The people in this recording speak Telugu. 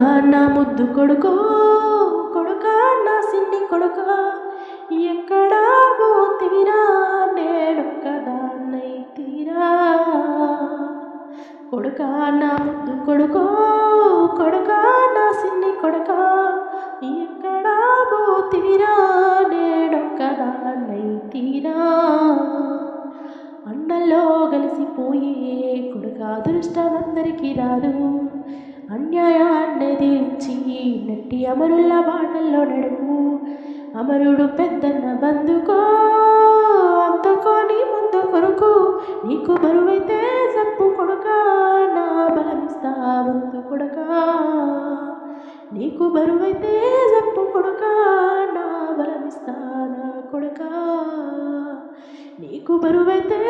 నా ముద్దు కొడుకో కొడుక నా సిన్ని కొడుక. ఎక్కడా పోతీరా నేనొక్కదాన్నై తీరా కొడుక నా ముద్దు కొడుకో కొడుక నా సిన్ని కొడుక. ఎక్కడా పోతీరా నేనొక్కదాన్నై తీరా అన్నల్లో కలిసిపోయే కొడుక అదృష్టం అందరికీ రాదు. అన్యాయాన్ని తీర్చి నట్టి అమరుల బాటల్లో నడుము. అమరుడు పెద్దన్న బందుకో అందుకొని ముందు కొరకు. నీకు బరువైతే సప్పు కొడుక నా బలమిస్తా ముందు కొడుక. నీకు బరువైతే సప్పు కొడుక నా బలమిస్తా నా కొడుక. నీకు బరువైతే